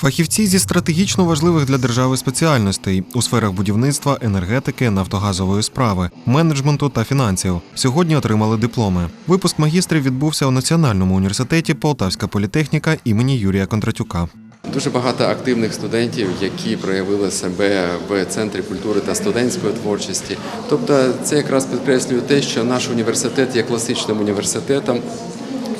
Фахівці зі стратегічно важливих для держави спеціальностей у сферах будівництва, енергетики, нафтогазової справи, менеджменту та фінансів сьогодні отримали дипломи. Випуск магістрів відбувся у Національному університеті Полтавська політехніка імені Юрія Кондратюка. Дуже багато активних студентів, які проявили себе в центрі культури та студентської творчості. Тобто, це якраз підкреслює те, що наш університет є класичним університетом,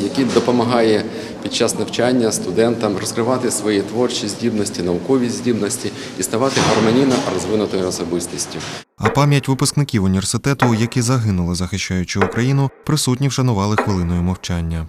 який допомагає під час навчання студентам розкривати свої творчі здібності, наукові здібності і ставати гармонійно розвинутою особистістю. А пам'ять випускників університету, які загинули, захищаючи Україну, присутні вшанували хвилиною мовчання.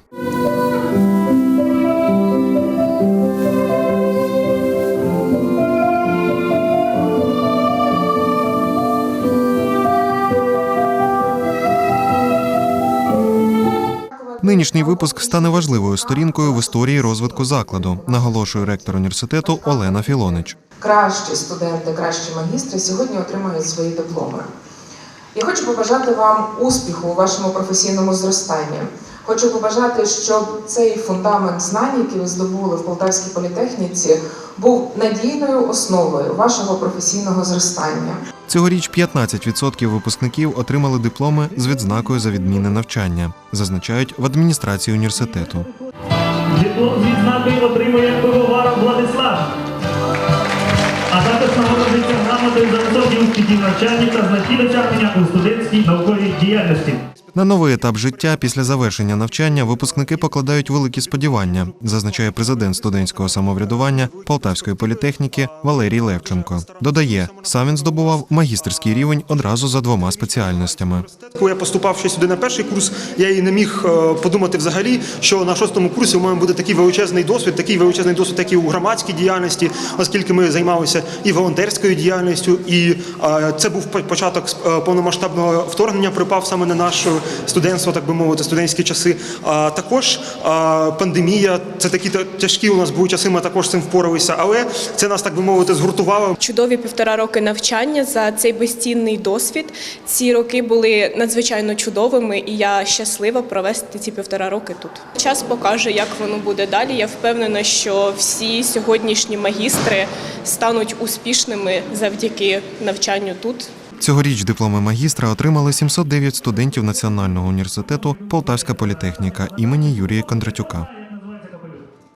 Нинішній випуск стане важливою сторінкою в історії розвитку закладу, наголошує ректор університету Олена Філонич. кращі студенти, кращі магістри сьогодні отримають свої дипломи. Я хочу побажати вам успіху у вашому професійному зростанні. Хочу побажати, щоб цей фундамент знань, який ви здобули в Полтавській політехніці, був надійною основою вашого професійного зростання. Цьогоріч 15% випускників отримали дипломи з відзнакою за відмінне навчання, зазначають в адміністрації університету. Диплом з відзнакою отримує пивоваров Владислав. А також нагороджується грамотою за високі успіхи в навчанні та значні досягнення у студентській науковій діяльності. На новий етап життя після завершення навчання випускники покладають великі сподівання, зазначає президент студентського самоврядування Полтавської політехніки Валерій Левченко. Додає, сам він здобував магістерський рівень одразу за двома спеціальностями. Коли я поступав ще сюди на перший курс, я і не міг е, подумати взагалі, що на шостому курсі у мене буде такий величезний досвід, такий величезний досвід, як і у громадській діяльності, оскільки ми займалися і волонтерською діяльністю, і е, це був по- початок е, повномасштабного вторгнення, припав саме на наше студентство, так би мовити, студентські часи. А також е, пандемія, це такі та- тяжкі у нас були часи. Ми також з цим впоралися, але це нас так би мовити згуртувало. Чудові півтора роки навчання за цей безцінний досвід. Ці роки були надзвичайно чудовими, і я щаслива провести ці півтора роки тут. Час покаже, як воно буде далі. Я впевнена, що всі сьогоднішні магістри стануть успішними завдяки навчанню тут. Цьогоріч дипломи магістра отримали 709 студентів Національного університету Полтавська політехніка імені Юрія Кондратюка.